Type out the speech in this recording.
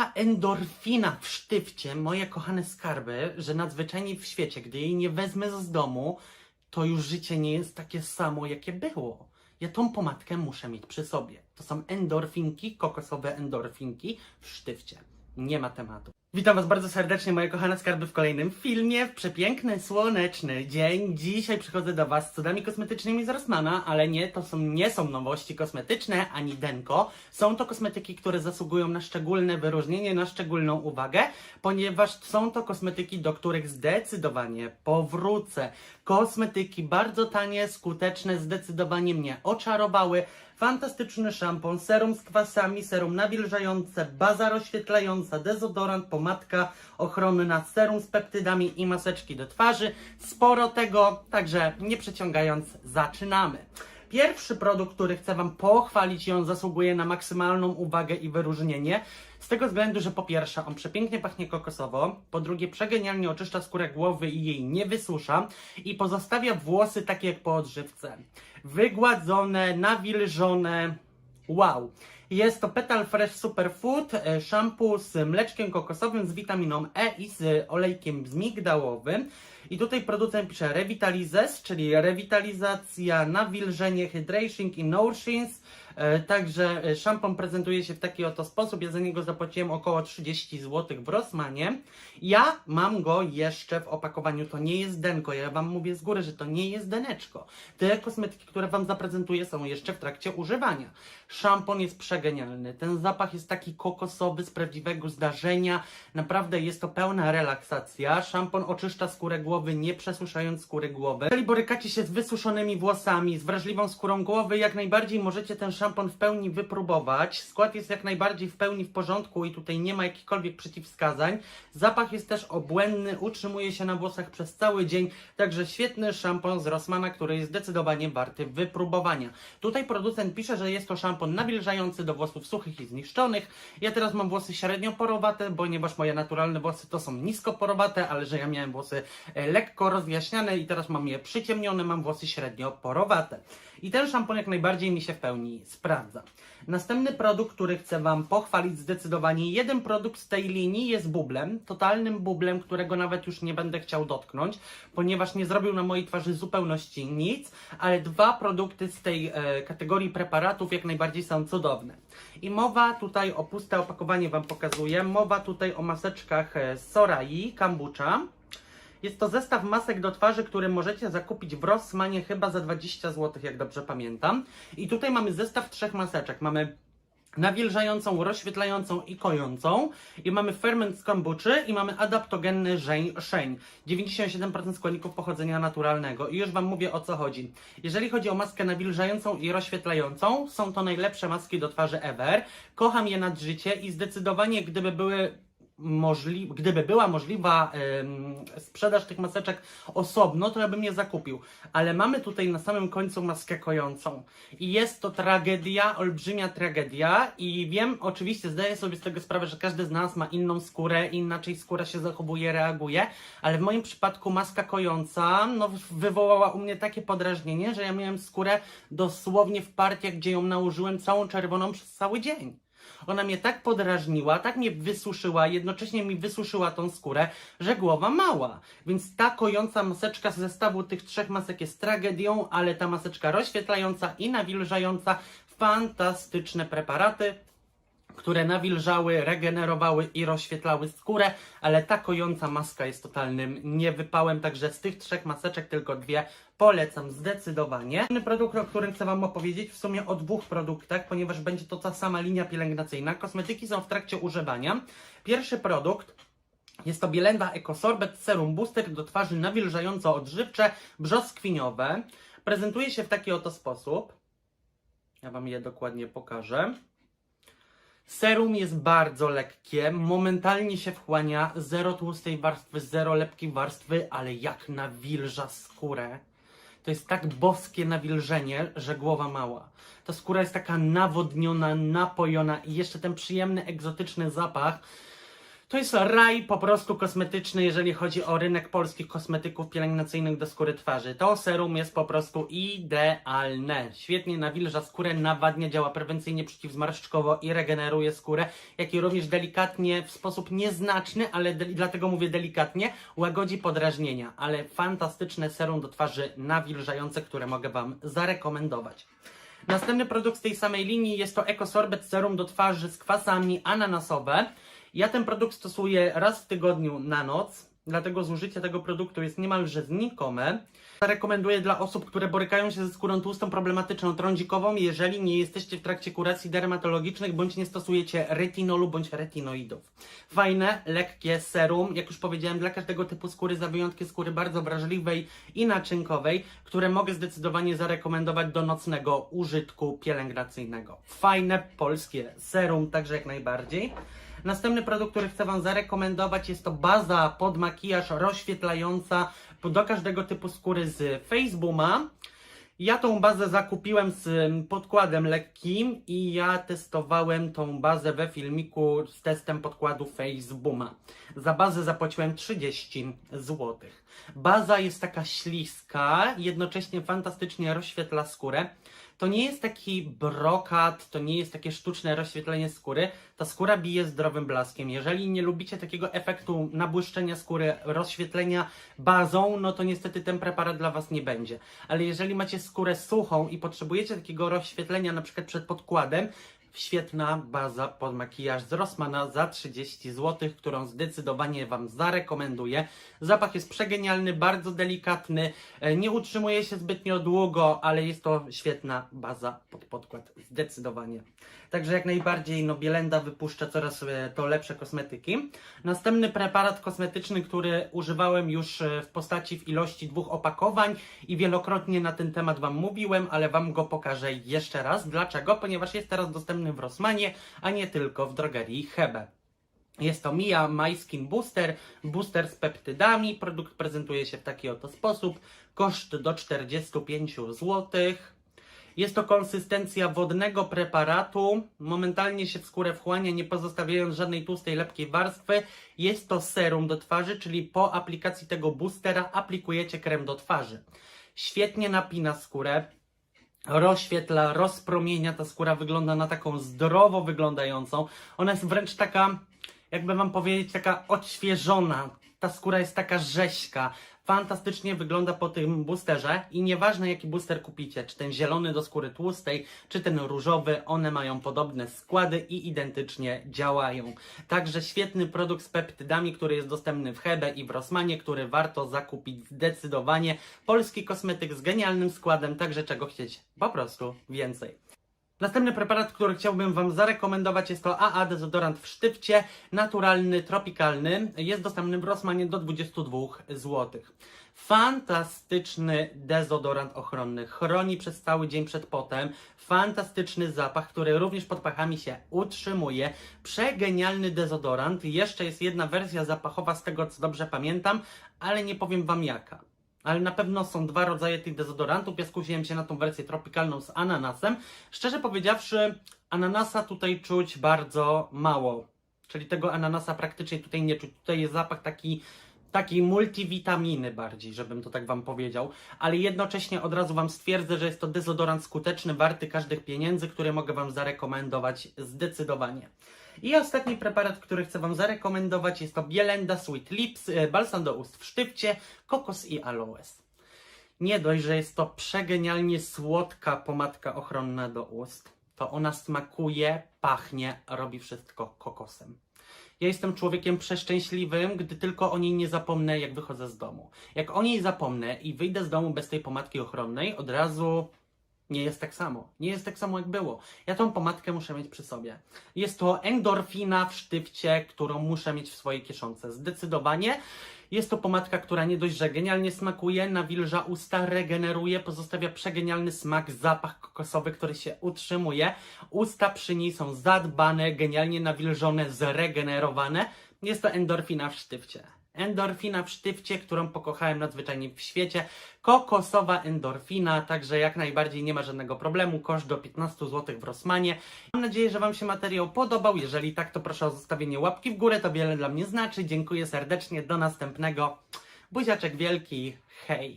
taka endorfina w sztywcie, moje kochane skarby, że nadzwyczajnie w świecie, gdy jej nie wezmę z domu, to już życie nie jest takie samo, jakie było. Ja tą pomadkę muszę mieć przy sobie. To są endorfinki, kokosowe endorfinki w sztywcie. Nie ma tematu. Witam Was bardzo serdecznie, moje kochane skarby, w kolejnym filmie. W przepiękny, słoneczny dzień. Dzisiaj przychodzę do Was z cudami kosmetycznymi z Rossmana, ale nie, to są, nie są nowości kosmetyczne ani denko. Są to kosmetyki, które zasługują na szczególne wyróżnienie, na szczególną uwagę, ponieważ są to kosmetyki, do których zdecydowanie powrócę. Kosmetyki bardzo tanie, skuteczne, zdecydowanie mnie oczarowały. Fantastyczny szampon, serum z kwasami, serum nawilżające, baza rozświetlająca, dezodorant, pomadka ochronna, serum z peptydami i maseczki do twarzy. Sporo tego, także nie przeciągając, zaczynamy. Pierwszy produkt, który chcę Wam pochwalić i on zasługuje na maksymalną uwagę i wyróżnienie, z tego względu, że po pierwsze on przepięknie pachnie kokosowo, po drugie przegenialnie oczyszcza skórę głowy i jej nie wysusza i pozostawia włosy takie jak po odżywce. Wygładzone, nawilżone, wow. Jest to Petal Fresh Superfood, e, shampoo z mleczkiem kokosowym, z witaminą E i z olejkiem zmigdałowym. I tutaj producent pisze Revitalizes, czyli rewitalizacja, nawilżenie, hydration i nourishing. E, Także e, szampon prezentuje się w taki oto sposób. Ja za niego zapłaciłem około 30 zł w Rossmanie. Ja mam go jeszcze w opakowaniu. To nie jest denko. Ja Wam mówię z góry, że to nie jest deneczko. Te kosmetyki, które Wam zaprezentuję, są jeszcze w trakcie używania. Szampon jest przegenialny. Ten zapach jest taki kokosowy z prawdziwego zdarzenia. Naprawdę jest to pełna relaksacja. Szampon oczyszcza skórę głowy, nie przesuszając skóry głowy. Jeżeli borykacie się z wysuszonymi włosami, z wrażliwą skórą głowy, jak najbardziej możecie ten szampon w pełni wypróbować. Skład jest jak najbardziej w pełni w porządku i tutaj nie ma jakichkolwiek przeciwwskazań. Zapach jest też obłędny, utrzymuje się na włosach przez cały dzień, także świetny szampon z Rossmana, który jest zdecydowanie warty wypróbowania. Tutaj producent pisze, że jest to szampon nawilżający do włosów suchych i zniszczonych. Ja teraz mam włosy średnio porowate, ponieważ moje naturalne włosy to są nisko porowate, ale że ja miałem włosy e, lekko rozjaśniane i teraz mam je przyciemnione, mam włosy średnio porowate. I ten szampon jak najbardziej mi się w pełni sprawdza. Następny produkt, który chcę Wam pochwalić zdecydowanie, jeden produkt z tej linii jest bublem, totalnym bublem, którego nawet już nie będę chciał dotknąć, ponieważ nie zrobił na mojej twarzy zupełności nic, ale dwa produkty z tej e, kategorii preparatów jak najbardziej są cudowne. I mowa tutaj o puste opakowanie Wam pokazuję, mowa tutaj o maseczkach e, Sorai, Kambucha. Jest to zestaw masek do twarzy, który możecie zakupić w Rossmanie chyba za 20 zł, jak dobrze pamiętam. I tutaj mamy zestaw trzech maseczek. Mamy nawilżającą, rozświetlającą i kojącą. I mamy ferment z kombuczy i mamy adaptogenny żeń, szeń. 97% składników pochodzenia naturalnego. I już Wam mówię o co chodzi. Jeżeli chodzi o maskę nawilżającą i rozświetlającą, są to najlepsze maski do twarzy ever. Kocham je nad życie i zdecydowanie gdyby były możli, gdyby była możliwa em, sprzedaż tych maseczek osobno, to ja bym je zakupił. Ale mamy tutaj na samym końcu maskę kojącą. I jest to tragedia, olbrzymia tragedia. I wiem, oczywiście zdaję sobie z tego sprawę, że każdy z nas ma inną skórę, inaczej skóra się zachowuje, reaguje. Ale w moim przypadku maska kojąca no, wywołała u mnie takie podrażnienie, że ja miałem skórę dosłownie w partiach, gdzie ją nałożyłem całą czerwoną przez cały dzień. Ona mnie tak podrażniła, tak mnie wysuszyła, jednocześnie mi wysuszyła tą skórę, że głowa mała. Więc ta kojąca maseczka z zestawu tych trzech masek jest tragedią, ale ta maseczka rozświetlająca i nawilżająca, fantastyczne preparaty które nawilżały, regenerowały i rozświetlały skórę, ale ta kojąca maska jest totalnym niewypałem, także z tych trzech maseczek tylko dwie polecam zdecydowanie. Inny produkt, o którym chcę Wam opowiedzieć, w sumie o dwóch produktach, ponieważ będzie to ta sama linia pielęgnacyjna. Kosmetyki są w trakcie używania. Pierwszy produkt jest to Bielenda Ecosorbet Serum Booster do twarzy nawilżająco-odżywcze, brzoskwiniowe. Prezentuje się w taki oto sposób. Ja Wam je dokładnie pokażę. Serum jest bardzo lekkie, momentalnie się wchłania, zero tłustej warstwy, zero lepkiej warstwy, ale jak nawilża skórę. To jest tak boskie nawilżenie, że głowa mała. Ta skóra jest taka nawodniona, napojona i jeszcze ten przyjemny, egzotyczny zapach. To jest raj po prostu kosmetyczny, jeżeli chodzi o rynek polskich kosmetyków pielęgnacyjnych do skóry twarzy. To serum jest po prostu idealne. Świetnie nawilża skórę, nawadnia, działa prewencyjnie przeciwzmarszczkowo i regeneruje skórę, jak i również delikatnie, w sposób nieznaczny, ale dlatego mówię delikatnie, łagodzi podrażnienia. Ale fantastyczne serum do twarzy nawilżające, które mogę Wam zarekomendować. Następny produkt z tej samej linii jest to EcoSorbet Serum do twarzy z kwasami ananasowe. Ja ten produkt stosuję raz w tygodniu na noc, dlatego zużycie tego produktu jest niemalże znikome. Rekomenduję dla osób, które borykają się ze skórą tłustą, problematyczną, trądzikową, jeżeli nie jesteście w trakcie kuracji dermatologicznych, bądź nie stosujecie retinolu bądź retinoidów. Fajne, lekkie serum, jak już powiedziałem, dla każdego typu skóry, za wyjątkiem skóry bardzo wrażliwej i naczynkowej, które mogę zdecydowanie zarekomendować do nocnego użytku pielęgnacyjnego. Fajne, polskie serum, także jak najbardziej. Następny produkt, który chcę Wam zarekomendować, jest to baza pod makijaż rozświetlająca do każdego typu skóry z Facebooma. Ja tą bazę zakupiłem z podkładem lekkim i ja testowałem tą bazę we filmiku z testem podkładu Facebooma. Za bazę zapłaciłem 30 zł. Baza jest taka śliska, jednocześnie fantastycznie rozświetla skórę. To nie jest taki brokat, to nie jest takie sztuczne rozświetlenie skóry. Ta skóra bije zdrowym blaskiem. Jeżeli nie lubicie takiego efektu nabłyszczenia skóry, rozświetlenia bazą, no to niestety ten preparat dla Was nie będzie. Ale jeżeli macie skórę suchą i potrzebujecie takiego rozświetlenia na przykład przed podkładem, świetna baza pod makijaż z Rossmana za 30 zł, którą zdecydowanie Wam zarekomenduję. Zapach jest przegenialny, bardzo delikatny, e, nie utrzymuje się zbytnio długo, ale jest to świetna baza pod podkład, zdecydowanie. Także jak najbardziej, no Bielenda wypuszcza coraz e, to lepsze kosmetyki. Następny preparat kosmetyczny, który używałem już e, w postaci w ilości dwóch opakowań i wielokrotnie na ten temat Wam mówiłem, ale Wam go pokażę jeszcze raz. Dlaczego? Ponieważ jest teraz dostępny w Rossmanie, a nie tylko w drogerii Hebe. Jest to Mia My Skin Booster, booster z peptydami. Produkt prezentuje się w taki oto sposób. Koszt do 45 zł. Jest to konsystencja wodnego preparatu. Momentalnie się w skórę wchłania, nie pozostawiając żadnej tłustej, lepkiej warstwy. Jest to serum do twarzy, czyli po aplikacji tego boostera aplikujecie krem do twarzy. Świetnie napina skórę, rozświetla, rozpromienia. Ta skóra wygląda na taką zdrowo wyglądającą. Ona jest wręcz taka, jakby wam powiedzieć, taka odświeżona. Ta skóra jest taka rześka. Fantastycznie wygląda po tym boosterze i nieważne jaki booster kupicie, czy ten zielony do skóry tłustej, czy ten różowy, one mają podobne składy i identycznie działają. Także świetny produkt z peptydami, który jest dostępny w Hebe i w Rossmanie, który warto zakupić zdecydowanie. Polski kosmetyk z genialnym składem, także czego chcieć po prostu więcej. Następny preparat, który chciałbym Wam zarekomendować jest to AA dezodorant w sztywcie, naturalny, tropikalny. Jest dostępny w Rossmanie do 22 zł. Fantastyczny dezodorant ochronny. Chroni przez cały dzień przed potem. Fantastyczny zapach, który również pod pachami się utrzymuje. Przegenialny dezodorant. Jeszcze jest jedna wersja zapachowa z tego co dobrze pamiętam, ale nie powiem Wam jaka. Ale na pewno są dwa rodzaje tych dezodorantów. Ja skusiłem się na tą wersję tropikalną z ananasem. Szczerze powiedziawszy, ananasa tutaj czuć bardzo mało. Czyli tego ananasa praktycznie tutaj nie czuć. Tutaj jest zapach taki, takiej multivitaminy bardziej, żebym to tak Wam powiedział. Ale jednocześnie od razu Wam stwierdzę, że jest to dezodorant skuteczny, warty każdych pieniędzy, który mogę Wam zarekomendować zdecydowanie. I ostatni preparat, który chcę Wam zarekomendować jest to Bielenda Sweet Lips, e, balsam do ust w sztywcie, kokos i aloes. Nie dość, że jest to przegenialnie słodka pomadka ochronna do ust, to ona smakuje, pachnie, robi wszystko kokosem. Ja jestem człowiekiem przeszczęśliwym, gdy tylko o niej nie zapomnę, jak wychodzę z domu. Jak o niej zapomnę i wyjdę z domu bez tej pomadki ochronnej, od razu nie jest tak samo. Nie jest tak samo jak było. Ja tą pomadkę muszę mieć przy sobie. Jest to endorfina w sztywcie, którą muszę mieć w swojej kieszonce. Zdecydowanie. Jest to pomadka, która nie dość, że genialnie smakuje, nawilża usta, regeneruje, pozostawia przegenialny smak, zapach kokosowy, który się utrzymuje. Usta przy niej są zadbane, genialnie nawilżone, zregenerowane. Jest to endorfina w sztywcie. Endorfina w sztywcie, którą pokochałem nadzwyczajnie w świecie. Kokosowa endorfina, także jak najbardziej nie ma żadnego problemu. Koszt do 15 zł w Rossmanie. Mam nadzieję, że Wam się materiał podobał. Jeżeli tak, to proszę o zostawienie łapki w górę, to wiele dla mnie znaczy. Dziękuję serdecznie, do następnego. Buziaczek wielki, hej!